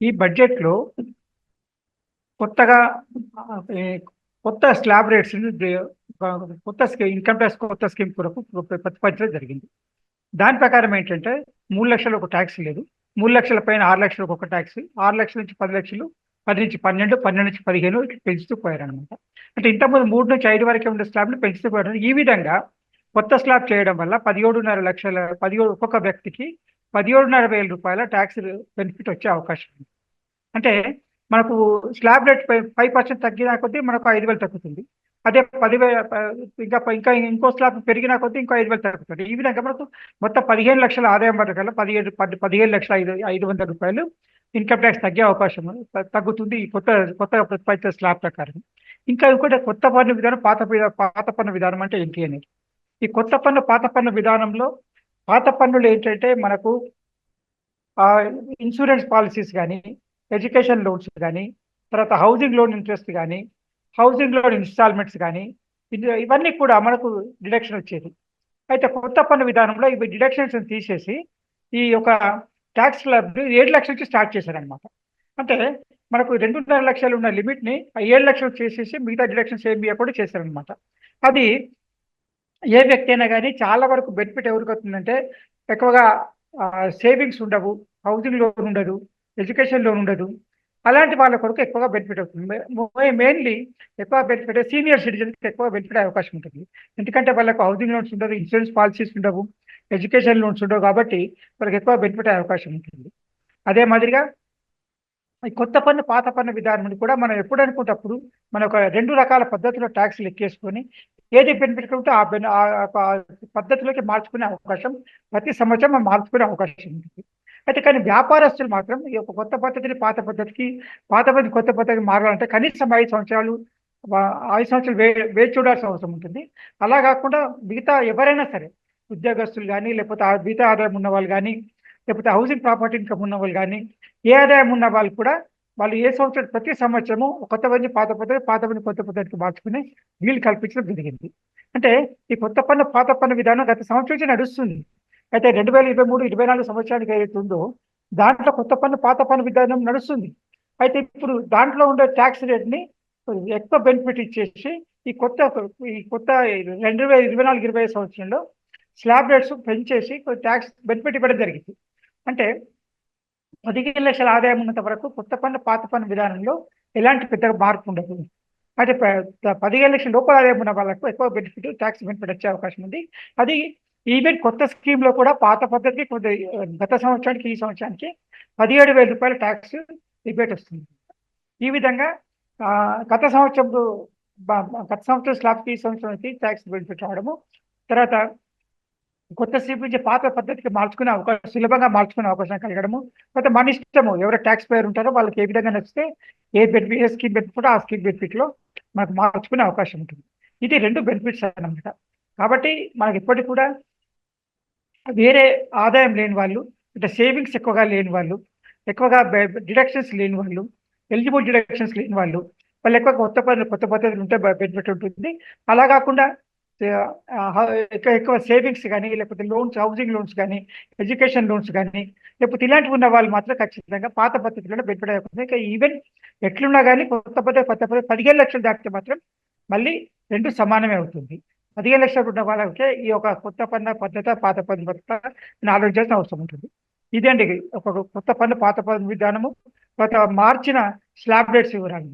ఈ బడ్జెట్లో కొత్తగా కొత్త స్లాబ్ రేట్స్ కొత్త స్కీమ్ ఇన్కమ్ ట్యాక్స్ కొత్త స్కీమ్ కొరకు ప్రతిపాదించడం జరిగింది. దాని ప్రకారం ఏంటంటే మూడు లక్షలు ఒక ట్యాక్స్ లేదు. మూడు లక్షల పైన ఆరు లక్షలు ఒక ట్యాక్స్. ఆరు లక్షల నుంచి పది లక్షలు పది నుంచి పన్నెండు పన్నెండు నుంచి పదిహేను ఇట్లా పెంచుతూ పోయారనమాట అంటే ఇంతకుముందు మూడు నుంచి ఐదు వరకే ఉండే స్లాబ్ని పెంచుతూ పోయారు ఈ విధంగా కొత్త స్లాబ్ చేయడం వల్ల పదిహేడున్నర లక్షల పదిహేడు ఒక్కొక్క వ్యక్తికి పదిహేడున్నర వేల రూపాయల ట్యాక్స్ బెనిఫిట్ వచ్చే అవకాశం ఉంది. అంటే మనకు స్లాబ్ రేట్ ఫైవ్ పర్సెంట్ తగ్గిన కొద్దీ మనకు ఐదు వేలు తగ్గుతుంది. అదే పదివేల ఇంకా ఇంకా ఇంకో స్లాబ్ పెరిగిన కొద్దీ ఇంకో ఐదు వేలు తగ్గుతుంది. ఈ విధంగా మనకు మొత్తం పదిహేను లక్షల ఆదాయం పడగల పదిహేడు పది లక్షల ఐదు ఐదు వందల రూపాయలు ఇన్కమ్ ట్యాక్స్ తగ్గే అవకాశం తగ్గుతుంది ఈ కొత్త కొత్త ప్రతిపాదిత స్లాబ్ ప్రకారం. ఇంకా ఇంకోటి కొత్త పన్ను విధానం పాత పాత పన్ను విధానం అంటే ఏంటి అనేది. ఈ కొత్త పన్ను పాత పన్ను విధానంలో పాత పన్నులు ఏంటంటే మనకు ఇన్సూరెన్స్ పాలసీస్ కానీ ఎడ్యుకేషన్ లోన్స్ కానీ తర్వాత హౌసింగ్ లోన్ ఇంట్రెస్ట్ కానీ హౌసింగ్ లోన్ ఇన్స్టాల్మెంట్స్ కానీ ఇవన్నీ కూడా మనకు డిడక్షన్ వచ్చేది. అయితే కొత్త పన్ను విధానంలో ఇవి డిడక్షన్స్ తీసేసి ఈ యొక్క ట్యాక్స్ స్లాబ్ ఏడు లక్షల నుంచి స్టార్ట్ చేశారనమాట అంటే మనకు రెండున్నర లక్షలు ఉన్న లిమిట్ని ఏడు లక్షలు చేసేసి మిగతా డిడక్షన్స్ ఏం కూడా చేశారనమాట అది ఏ వ్యక్తి అయినా కానీ చాలా వరకు బెనిఫిట్ ఎవరికి అవుతుందంటే ఎక్కువగా సేవింగ్స్ ఉండవు హౌసింగ్ లోన్ ఉండదు ఎడ్యుకేషన్ లోన్ ఉండదు. అలాంటి వాళ్ళ కొరకు ఎక్కువగా బెనిఫిట్ అవుతుంది. మెయిన్లీ ఎక్కువ బెనిఫిట్ సీనియర్ సిటిజన్స్కి ఎక్కువ బెనిఫిట్ అయ్యే అవకాశం ఉంటుంది. ఎందుకంటే వాళ్ళకు హౌసింగ్ లోన్స్ ఉండదు ఇన్సూరెన్స్ పాలసీస్ ఉండవు ఎడ్యుకేషన్ లోన్స్ ఉండవు కాబట్టి వాళ్ళకి ఎక్కువ బెనిఫిట్ అయ్యే అవకాశం ఉంటుంది. అదే మాదిరిగా ఈ కొత్త పన్ను పాత పన్ను విధానం కూడా మనం ఎప్పుడు అనుకుంటప్పుడు మన ఒక రెండు రకాల పద్ధతిలో ట్యాక్స్లు లెక్కేసుకొని ఏది బెనిఫిట్ ఉంటే ఆ బెన్ ఆ పద్ధతిలోకి మార్చుకునే అవకాశం ప్రతి సంవత్సరం మార్చుకునే అవకాశం ఉంటుంది. అయితే కానీ వ్యాపారస్తులు మాత్రం ఈ యొక్క కొత్త పద్ధతిని పాత పద్ధతికి పాత పద్ధతి కొత్త పద్ధతికి మారాలంటే కనీసం ఐదు సంవత్సరాలు ఐదు సంవత్సరాలు వే వేచి చూడాల్సిన అవసరం ఉంటుంది. అలా కాకుండా మిగతా ఎవరైనా సరే ఉద్యోగస్తులు కానీ లేకపోతే మిగతా ఆదాయం ఉన్న వాళ్ళు కానీ లేకపోతే హౌసింగ్ ప్రాపర్టీ ఇన్కమ్ ఉన్న వాళ్ళు కానీ ఏ ఆదాయం ఉన్న వాళ్ళు కూడా వాళ్ళు ఏ సంవత్సరం ప్రతి సంవత్సరము కొత్త పని పాత పద్ధతి పాత పని కొత్త పద్ధతికి మార్చుకుని వీలు కల్పించడం జరిగింది. అంటే ఈ కొత్త పన్ను పాత పన్ను విధానం గత సంవత్సరం నుంచి నడుస్తుంది. అయితే రెండు వేల ఇరవై మూడు ఇరవై నాలుగు సంవత్సరానికి ఏదైతే దాంట్లో కొత్త పన్ను పాత పన్ను విధానం నడుస్తుంది. అయితే ఇప్పుడు దాంట్లో ఉండే ట్యాక్స్ రేట్ని ఎక్కువ బెనిఫిట్ ఇచ్చేసి ఈ కొత్త ఈ కొత్త రెండు వేల ఇరవై నాలుగు ఇరవై ఐదు సంవత్సరంలో స్లాబ్ రేట్స్ పెంచేసి ట్యాక్స్ బెనిఫిట్ ఇవ్వడం జరిగింది. అంటే పదిహేను లక్షల ఆదాయం ఉన్నంత వరకు కొత్త పన్ను పాత పన్ను విధానంలో ఎలాంటి పెద్ద మార్పు ఉండదు. అంటే ప- పదిహేను లక్షల లోపల ఆదాయం ఉన్న వాళ్ళకు ఎక్కువ బెనిఫిట్ ట్యాక్స్ బెనిఫిట్ వచ్చే అవకాశం ఉంది. అది ఈవెన్ కొత్త స్కీమ్లో కూడా పాత పద్ధతికి కొద్ది గత సంవత్సరానికి ఈ సంవత్సరానికి పదిహేడు వేల రూపాయల ట్యాక్స్ రిబేట్ వస్తుంది. ఈ విధంగా ఆ, గత సంవత్సరం గత సంవత్సరం స్లాబ్కి ఈ సంవత్సరానికి ట్యాక్స్ బెనిఫిట్ రావడము తర్వాత కొత్త స్కీమ్ నుంచి పాత పద్ధతికి మార్చుకునే అవకాశం సులభంగా మార్చుకునే అవకాశం కలగడము. అయితే మన ఇష్టము ఎవరు ట్యాక్స్ పేరు ఉంటారో వాళ్ళకి ఏ విధంగా నచ్చితే ఏ బెనిఫిట్ ఏ స్కీమ్ బెనిఫిట్ ఆ స్కీమ్ బెనిఫిట్లో మనకు మార్చుకునే అవకాశం ఉంటుంది. ఇది రెండు బెనిఫిట్స్ అన్నమాట. కాబట్టి మనకి ఇప్పటికి కూడా వేరే ఆదాయం లేని వాళ్ళు అంటే సేవింగ్స్ ఎక్కువగా లేని వాళ్ళు ఎక్కువగా డిడక్షన్స్ లేని వాళ్ళు ఎలిజిబుల్ డిడక్షన్స్ లేని వాళ్ళు వాళ్ళు ఎక్కువ కొత్త పద్ధతులు కొత్త పద్ధతులు ఉంటే బెనిఫిట్ ఉంటుంది. అలా కాకుండా ఎక్కువ ఎక్కువ సేవింగ్స్ కానీ లేకపోతే లోన్స్ హౌసింగ్ లోన్స్ కానీ ఎడ్యుకేషన్ లోన్స్ కానీ లేకపోతే ఇలాంటివి ఉన్న వాళ్ళు మాత్రం ఖచ్చితంగా పాత పద్ధతిలోనే పెట్టుబడి అయిపోతుంది ఈవెన్ ఎట్లున్నా కానీ కొత్త పద్ధతి కొత్త పద్ధతి పదిహేను లక్షలు దాటితే మాత్రం మళ్ళీ రెండు సమానమే అవుతుంది. పదిహేను లక్షలు ఉన్న వాళ్ళకే ఈ యొక్క కొత్త పన్ను పద్ధతి పాత పద్ధతి పద్ధతి ఆలోచించాల్సిన అవసరం ఉంటుంది. ఇదేంటి ఒక కొత్త పన్ను పాత పన్ను విధానము కొత్త మార్చిన స్లాబ్ రేట్స్ వివరాలు.